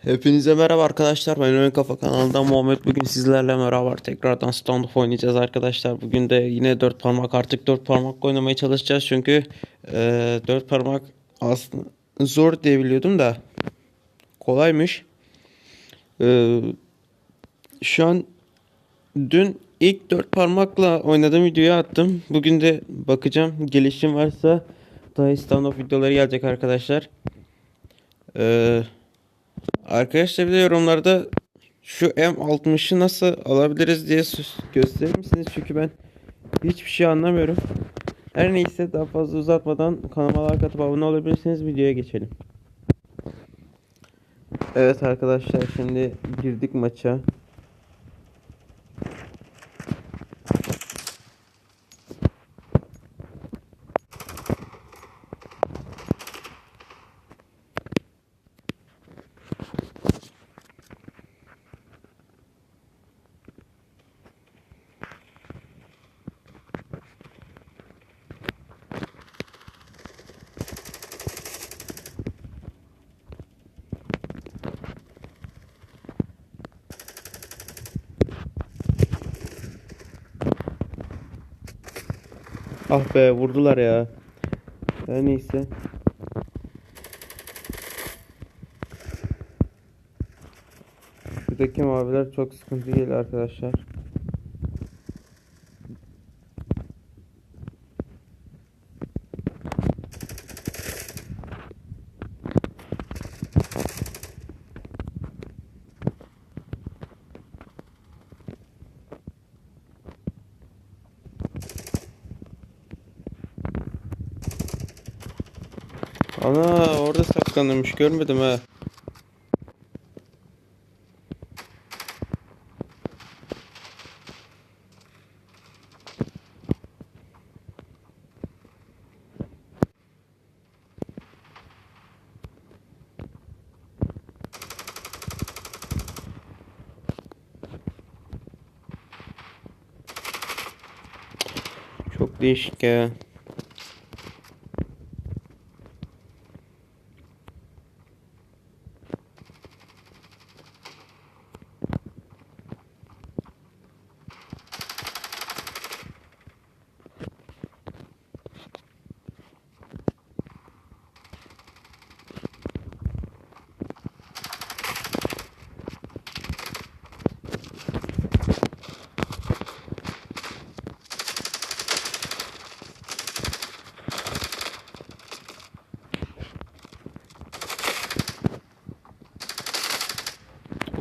Hepinize merhaba arkadaşlar. Ben Oyun Kafa kanalından Muhammed. Bugün sizlerle beraber tekrardan standoff oynayacağız arkadaşlar. Bugün de yine dört parmak artık dört parmak oynamaya çalışacağız. Çünkü e, dört parmak aslında zor diye biliyordum da kolaymış. E, şu an dün ilk dört parmakla oynadığım videoyu attım. Bugün de bakacağım gelişim varsa daha standoff videoları gelecek arkadaşlar. Eee Arkadaşlar bir de yorumlarda şu M60'ı nasıl alabiliriz diye gösterir misiniz? Çünkü ben hiçbir şey anlamıyorum. Her neyse daha fazla uzatmadan kanalıma like atıp abone olabilirsiniz. Videoya geçelim. Evet arkadaşlar şimdi girdik maça. Ah be vurdular ya. Her neyse. Şuradaki maviler çok sıkıntı değil arkadaşlar. Ana orada saklanırmış görmedim ha. Çok değişik ya.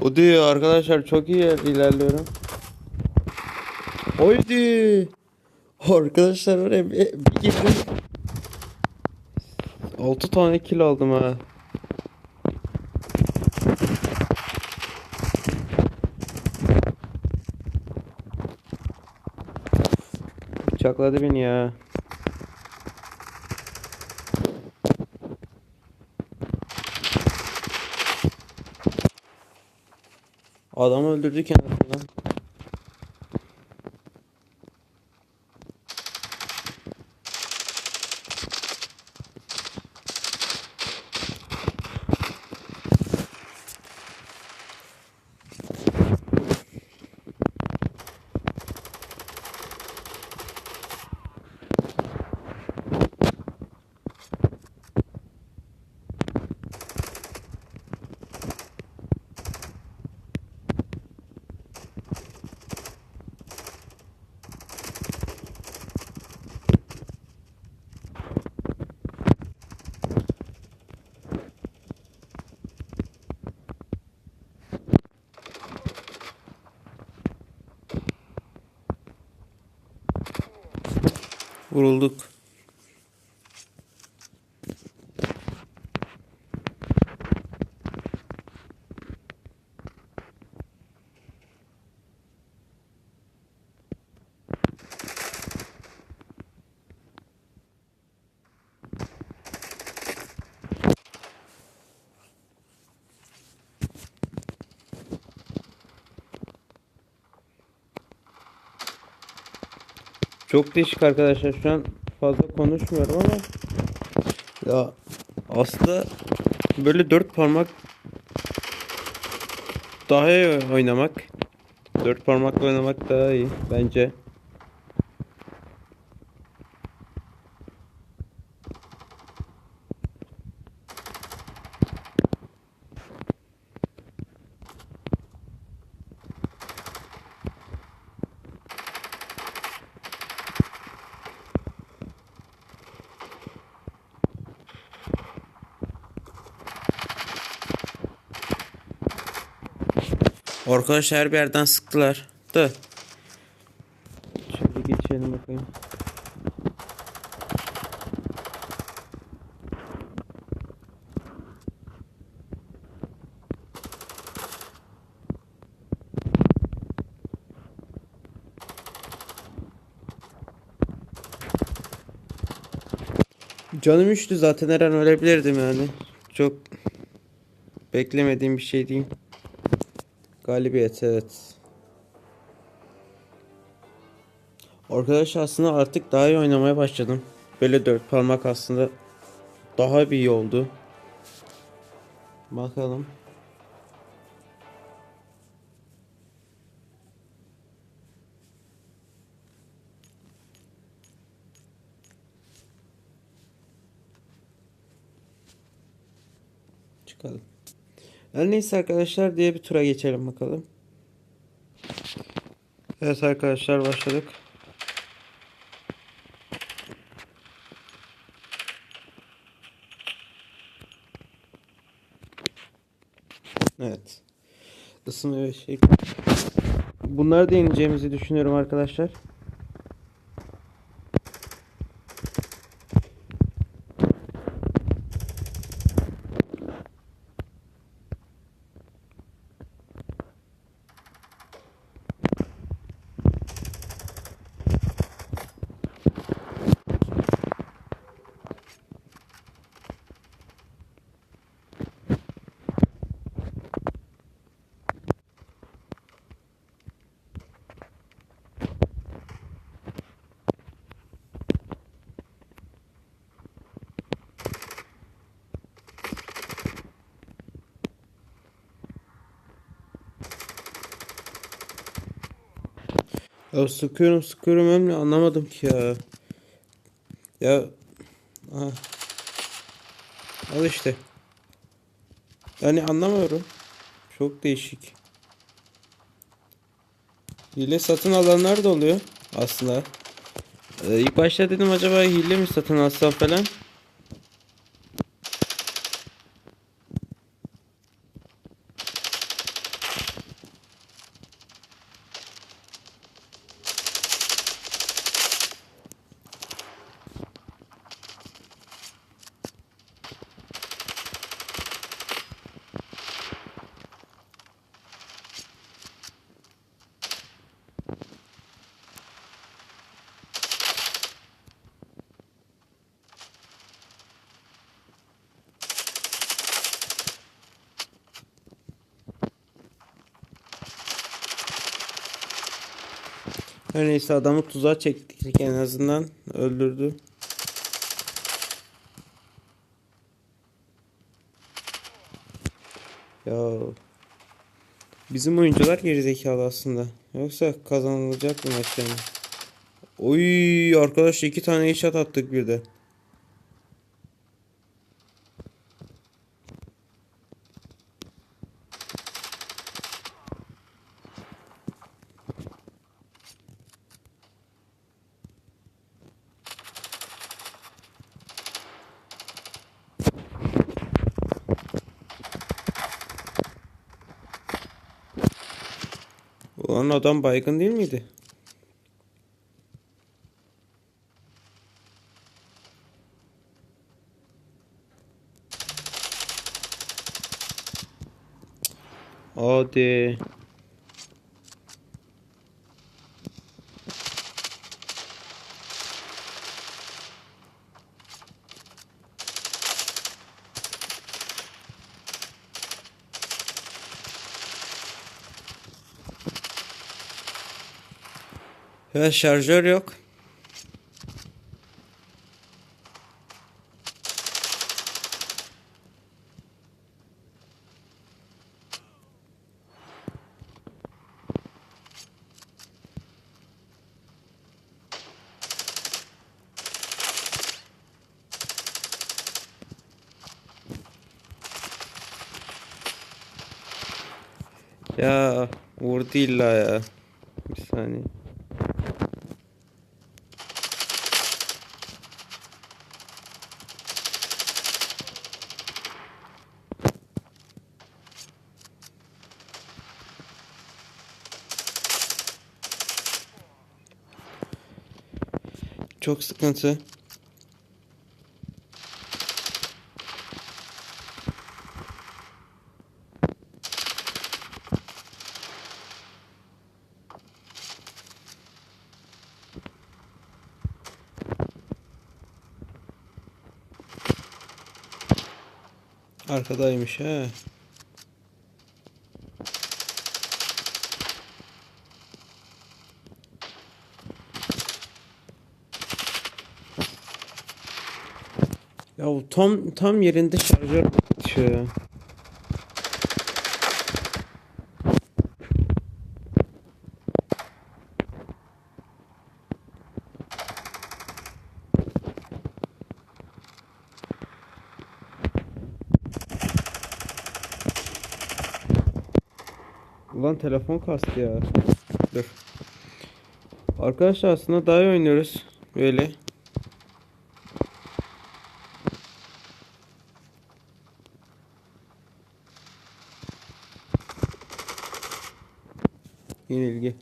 O diyor arkadaşlar çok iyi ilerliyorum. Haydi. Arkadaşlar oraya bir girdim. 6 tane kill aldım ha. Bıçakladı beni ya. Adamı öldürdük en azından. Vurulduk. Çok değişik arkadaşlar şu an fazla konuşmuyorum ama ya aslında böyle dört parmak daha iyi oynamak. Dört parmakla oynamak daha iyi bence. Arkadaşlar her bir yerden sıktılar. Da. Şöyle geçelim bakayım. Canım üştü zaten her an ölebilirdim yani. Çok beklemediğim bir şey değil. Galibiyet evet. Arkadaşlar aslında artık daha iyi oynamaya başladım. Böyle dört parmak aslında daha bir iyi oldu. Bakalım. Çıkalım. Her neyse arkadaşlar diye bir tura geçelim bakalım. Evet arkadaşlar başladık. Evet. Isınma ve şey. Bunları da ineceğimizi düşünüyorum arkadaşlar. Ya sıkıyorum sıkıyorum hem anlamadım ki ya. Ya ah. Al işte. Yani anlamıyorum. Çok değişik. Hile satın alanlar da oluyor aslında. Ee, ilk başta dedim acaba hile mi satın alsam falan. Her neyse adamı tuzağa çektik en azından öldürdü. Ya bizim oyuncular gerizekalı aslında. Yoksa kazanılacak bir maç yani. Oy arkadaş iki tane headshot attık bir de. Adam baygın değil miydi? Hadi. Ve şarjör yok. Ya vurdu illa ya. Bir saniye. Çok sıkıntı. Arkadaymış he. Tam tam yerinde şarjör şu. Ulan telefon kastı ya. Dur. Arkadaşlar aslında daha iyi oynuyoruz. Böyle. Yenilgi.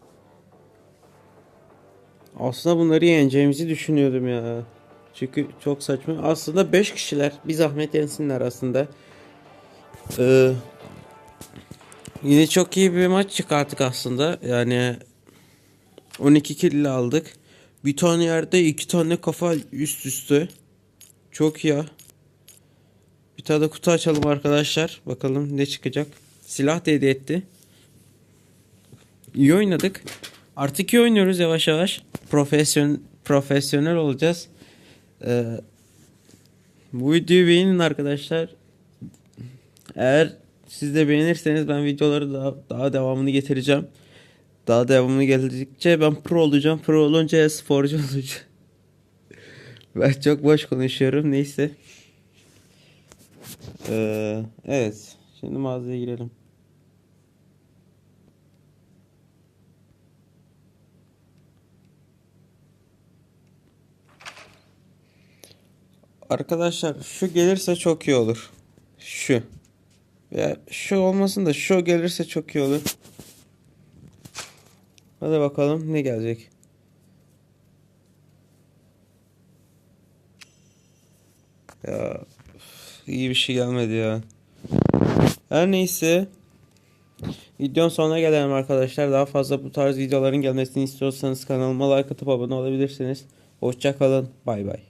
Aslında bunları yeneceğimizi düşünüyordum ya. Çünkü çok saçma. Aslında 5 kişiler. Bir zahmet yensinler aslında. Ee, yine çok iyi bir maç çıkarttık aslında. Yani 12 kill aldık. Bir tane yerde iki tane kafa üst üste. Çok ya. Bir tane de kutu açalım arkadaşlar. Bakalım ne çıkacak. Silah da hediye etti. İyi oynadık. Artık iyi oynuyoruz yavaş yavaş. Profesyon profesyonel olacağız. Ee, bu videoyu beğenin arkadaşlar. Eğer siz de beğenirseniz ben videoları daha, daha devamını getireceğim. Daha devamını geldikçe ben pro olacağım. Pro olunca sporcu olacağım. ben çok boş konuşuyorum. Neyse. Ee, evet. Şimdi mağazaya girelim. Arkadaşlar şu gelirse çok iyi olur. Şu. Ya şu olmasın da şu gelirse çok iyi olur. Hadi bakalım ne gelecek. Ya iyi bir şey gelmedi ya. Her neyse. Videonun sonuna gelelim arkadaşlar. Daha fazla bu tarz videoların gelmesini istiyorsanız kanalıma like atıp abone olabilirsiniz. Hoşça kalın. Bay bay.